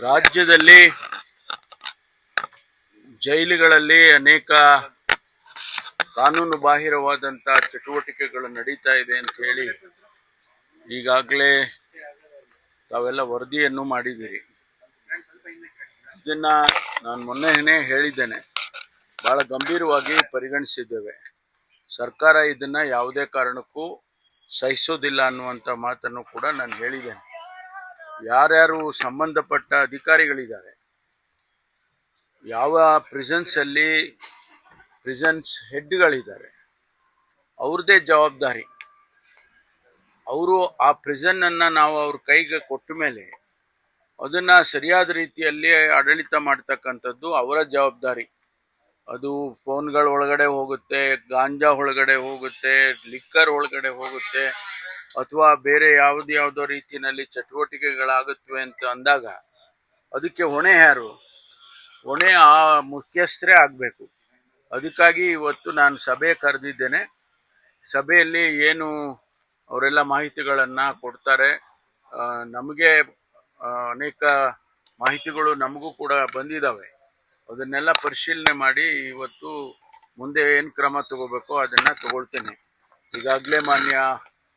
ರಾಜ್ಯದಲ್ಲಿ ಜೈಲುಗಳಲ್ಲಿ ಅನೇಕ ಕಾನೂನು ಬಾಹಿರವಾದಂಥ ಚಟುವಟಿಕೆಗಳು ನಡೀತಾ ಇದೆ ಅಂತ ಹೇಳಿ ಈಗಾಗಲೇ ತಾವೆಲ್ಲ ವರದಿಯನ್ನು ಮಾಡಿದ್ದೀರಿ. ಇದನ್ನ ನಾನು ಮೊನ್ನೆನೇ ಹೇಳಿದ್ದೇನೆ. ಬಹಳ ಗಂಭೀರವಾಗಿ ಪರಿಗಣಿಸಿದ್ದೇವೆ. ಸರ್ಕಾರ ಇದನ್ನ ಯಾವುದೇ ಕಾರಣಕ್ಕೂ ಸಹಿಸೋದಿಲ್ಲ ಅನ್ನುವಂಥ ಮಾತನ್ನು ಕೂಡ ನಾನು ಹೇಳಿದ್ದೇನೆ. ಯಾರ್ಯಾರು ಸಂಬಂಧಪಟ್ಟ ಅಧಿಕಾರಿಗಳಿದ್ದಾರೆ, ಯಾವ ಪ್ರಿಸನ್ಸ್ ಅಲ್ಲಿ ಪ್ರಿಸನ್ಸ್ ಹೆಡ್ಗಳಿದ್ದಾರೆ ಅವ್ರದ್ದೇ ಜವಾಬ್ದಾರಿ. ಅವರು ಆ ಪ್ರಿಸನ್ನನ್ನು ನಾವು ಅವ್ರ ಕೈಗೆ ಕೊಟ್ಟ ಮೇಲೆ ಅದನ್ನ ಸರಿಯಾದ ರೀತಿಯಲ್ಲಿ ಆಡಳಿತ ಮಾಡ್ತಕ್ಕಂಥದ್ದು ಅವರ ಜವಾಬ್ದಾರಿ. ಅದು ಫೋನ್ಗಳ ಒಳಗಡೆ ಹೋಗುತ್ತೆ, ಗಾಂಜಾ ಒಳಗಡೆ ಹೋಗುತ್ತೆ ಲಿಕ್ಕರ್ ಒಳಗಡೆ ಹೋಗುತ್ತೆ. ಅಥವಾ ಬೇರೆ ಯಾವ್ದು ಯಾವುದೋ ರೀತಿಯಲ್ಲಿ ಚಟುವಟಿಕೆಗಳಾಗುತ್ತವೆ ಅಂತ ಅಂದಾಗ ಅದಕ್ಕೆ ಹೊಣೆ ಯಾರು? ಹೊಣೆ ಆ ಮುಖ್ಯಸ್ಥರೇ ಆಗಬೇಕು. ಅದಕ್ಕಾಗಿ ಇವತ್ತು ನಾನು ಸಭೆ ಕರೆದಿದ್ದೇನೆ. ಸಭೆಯಲ್ಲಿ ಏನು ಅವರೆಲ್ಲ ಮಾಹಿತಿಗಳನ್ನು ಕೊಡ್ತಾರೆ. ನಮಗೆ ಅನೇಕ ಮಾಹಿತಿಗಳು ನಮಗೂ ಕೂಡ ಬಂದಿದ್ದಾವೆ. ಅದನ್ನೆಲ್ಲ ಪರಿಶೀಲನೆ ಮಾಡಿ ಇವತ್ತು ಮುಂದೆ ಏನು ಕ್ರಮ ತಗೋಬೇಕೋ ಅದನ್ನು ತಗೊಳ್ತೇನೆ. ಈಗಾಗಲೇ ಮಾನ್ಯ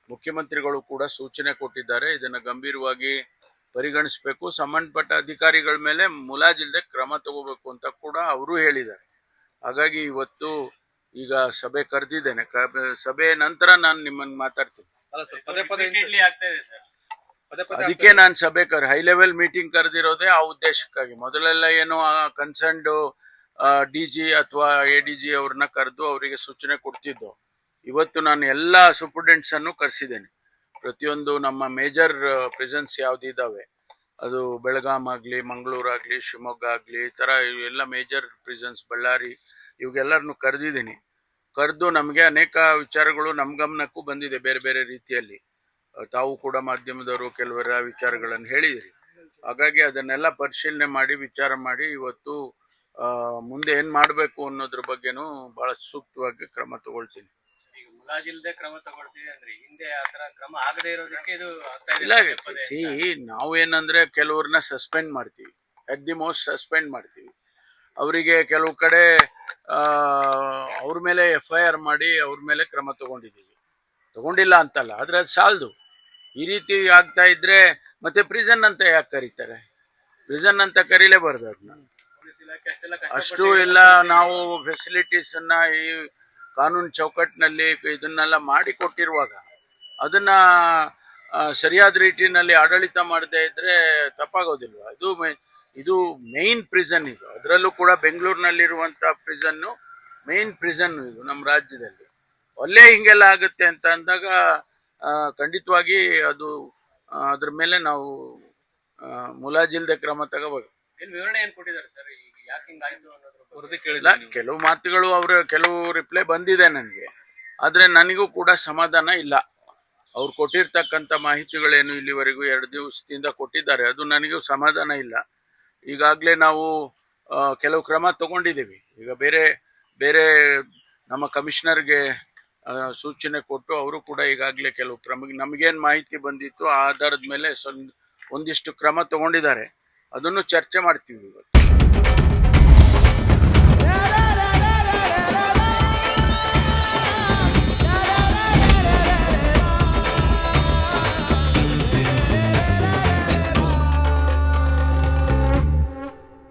ಮುಖ್ಯಮಂತ್ರಿಗಳು ಕೂಡ ಸೂಚನೆ ಕೊಟ್ಟಿದ್ದಾರೆ. ಇದನ್ನು ಗಂಭೀರವಾಗಿ ಪರಿಗಣಿಸಬೇಕು. ಸಂಬಂಧಪಟ್ಟ ಅಧಿಕಾರಿಗಳ ಮೇಲೆ ಮುಲಾಜಿಲ್ಲದೆ ಕ್ರಮ ತಗೋಬೇಕು ಅಂತ ಕೂಡ ಅವರು ಹೇಳಿದ್ದಾರೆ. ಹಾಗಾಗಿ ಇವತ್ತು ಈಗ ಸಭೆ ಕರೆದಿದ್ದೇನೆ. ಸಭೆ ನಂತರ ನಾನು ನಿಮ್ಮನ್ನು ಮಾತಾಡ್ತೀನಿ. ಅದಕ್ಕೆ ನಾನು ಸಭೆ ಕರ್ ಹೈ ಲೆವೆಲ್ ಮೀಟಿಂಗ್ ಕರೆದಿರೋದೇ ಆ ಉದ್ದೇಶಕ್ಕಾಗಿ. ಮೊದಲೆಲ್ಲ ಏನು ಕನ್ಸರ್ನ್ಡ್ ಡಿ ಜಿ ಅಥವಾ ಎ ಡಿ ಜಿ ಅವ್ರನ್ನ ಕರೆದು ಅವರಿಗೆ ಸೂಚನೆ ಕೊಡ್ತಿದ್ದು ಇವತ್ತು ನಾನು ಎಲ್ಲ ಸೂಪರ್ಡೆಂಟ್ಸನ್ನು ಕರೆಸಿದ್ದೇನೆ. ಪ್ರತಿಯೊಂದು ನಮ್ಮ ಮೇಜರ್ ಪ್ರೆಸೆನ್ಸ್ ಯಾವುದಿದ್ದಾವೆ ಅದು ಬೆಳಗಾಂ ಆಗಲಿ ಮಂಗಳೂರಾಗಲಿ ಶಿವಮೊಗ್ಗ ಆಗಲಿ, ಈ ಥರ ಎಲ್ಲ ಮೇಜರ್ ಪ್ರೆಸೆನ್ಸ್ ಬಳ್ಳಾರಿ ಇವಾಗೆಲ್ಲರನ್ನು ಕರೆದಿದ್ದೀನಿ. ಕರೆದು ನಮಗೆ ಅನೇಕ ವಿಚಾರಗಳು ನಮ್ಮ ಗಮನಕ್ಕೂ ಬಂದಿದೆ ಬೇರೆ ಬೇರೆ ರೀತಿಯಲ್ಲಿ. ತಾವು ಕೂಡ ಮಾಧ್ಯಮದವರು ಕೆಲವರ ವಿಚಾರಗಳನ್ನು ಹೇಳಿದಿರಿ. ಹಾಗಾಗಿ ಅದನ್ನೆಲ್ಲ ಪರಿಶೀಲನೆ ಮಾಡಿ, ವಿಚಾರ ಮಾಡಿ ಇವತ್ತು ಮುಂದೆ ಏನು ಮಾಡಬೇಕು ಅನ್ನೋದ್ರ ಬಗ್ಗೆನೂ ಬಹಳ ಸೂಕ್ತವಾಗಿ ಕ್ರಮ ತಗೊಳ್ತೀನಿ. ಮುಲಾಜಿಲ್ದೆ ಕ್ರಮ ತಗೊಳ್ತೀವಿ ಅಂದ್ರೆ. ಹಿಂದೆ ಆತರ ಕ್ರಮ ಆಗದೆ ಇರೋದಕ್ಕೆ ಇದು ಆಗ್ತಾ ಇದೆ. ಇಲ್ಲ ಪದೇ ಪದೇ. ಸಿ ನಾವು ಏನಂದ್ರೆ ಕೆಲವ್ರನ್ನ ಸಸ್ಪೆಂಡ್ ಮಾಡ್ತೀವಿ. ಅಟ್ ದಿ ಮೋಸ್ಟ್ ಸಸ್ಪೆಂಡ್ ಮಾಡ್ತೀವಿ. ಅವರಿಗೆ ಕೆಲವು ಕಡೆ ಅವ್ರ ಮೇಲೆ ಎಫ್ ಐ ಆರ್ ಮಾಡಿ ಅವ್ರ ಮೇಲೆ ಕ್ರಮ ತಗೊಂಡಿದ್ದೀವಿ. ತಗೊಂಡಿಲ್ಲ ಅಂತಲ್ಲ ಆದ್ರೆ ಅದು ಸಾಲದು. ಈ ರೀತಿ ಆಗ್ತಾ ಇದ್ರೆ ಮತ್ತೆ ಪ್ರಿಸನ್ ಅಂತ ಯಾಕೆ ಕರೀತಾರೆ? ಪ್ರಿಸನ್ ಅಂತ ಕರೀಲೇಬಾರ್ದು ಅದನ್ನ. ಅಷ್ಟು ಎಲ್ಲ ನಾವು ಫೆಸಿಲಿಟೀಸ್ ಅನ್ನ ಈ ಕಾನೂನು ಚೌಕಟ್ಟಿನಲ್ಲಿ ಇದನ್ನೆಲ್ಲ ಮಾಡಿ ಕೊಟ್ಟಿರುವಾಗ ಅದನ್ನ ಸರಿಯಾದ ರೀತಿಯಲ್ಲಿ ಆಡಳಿತ ಮಾಡದೇ ಇದ್ರೆ ತಪ್ಪಾಗೋದಿಲ್ವ? ಇದು ಇದು ಮೇನ್ ಪ್ರಿಸನ್ ಇದು. ಅದರಲ್ಲೂ ಕೂಡ ಬೆಂಗಳೂರಿನಲ್ಲಿರುವಂಥ ಪ್ರಿಸನ್ನು ಮೇನ್ ಪ್ರಿಸನ್ ಇದು ನಮ್ಮ ರಾಜ್ಯದಲ್ಲಿ. ಅಲ್ಲೇ ಹಿಂಗೆಲ್ಲ ಆಗುತ್ತೆ ಅಂತ ಅಂದಾಗ ಖಂಡಿತವಾಗಿ ಅದು ಅದ್ರ ಮೇಲೆ ನಾವು ಮುಲಾಜಿಲ್ದೆ ಕ್ರಮ ತಗೋಬೇಕು ಏನ್ ವಿವರಣೆ ಏನು ಕೊಟ್ಟಿದ್ದಾರೆ ಸರ್ ಇಲ್ಲ ಕೆಲವು ಮಾತುಗಳು ಅವ್ರ ಕೆಲವು ರಿಪ್ಲೈ ಬಂದಿದೆ ನನಗೆ. ಆದ್ರೆ ನನಗೂ ಕೂಡ ಸಮಾಧಾನ ಇಲ್ಲ. ಅವ್ರು ಕೊಟ್ಟಿರ್ತಕ್ಕಂಥ ಮಾಹಿತಿಗಳೇನು ಇಲ್ಲಿವರೆಗೂ ಎರಡು ದಿವಸದಿಂದ ಕೊಟ್ಟಿದ್ದಾರೆ ಅದು ನನಗೂ ಸಮಾಧಾನ ಇಲ್ಲ. ಈಗಾಗಲೇ ನಾವು ಕೆಲವು ಕ್ರಮ ತಗೊಂಡಿದ್ದೀವಿ. ಈಗ ಬೇರೆ ಬೇರೆ ನಮ್ಮ ಕಮಿಷನರ್ಗೆ ಸೂಚನೆ ಕೊಟ್ಟು ಅವರು ಕೂಡ ಈಗಾಗಲೇ ಕೆಲವು ಕ್ರಮ ನಮಗೇನು ಮಾಹಿತಿ ಬಂದಿತ್ತು ಆ ಆಧಾರದ ಮೇಲೆ ಸ್ವಲ್ಪ ಒಂದಿಷ್ಟು ಕ್ರಮ ತಗೊಂಡಿದ್ದಾರೆ. ಅದನ್ನು ಚರ್ಚೆ ಮಾಡ್ತೀವಿ ಇವತ್ತು.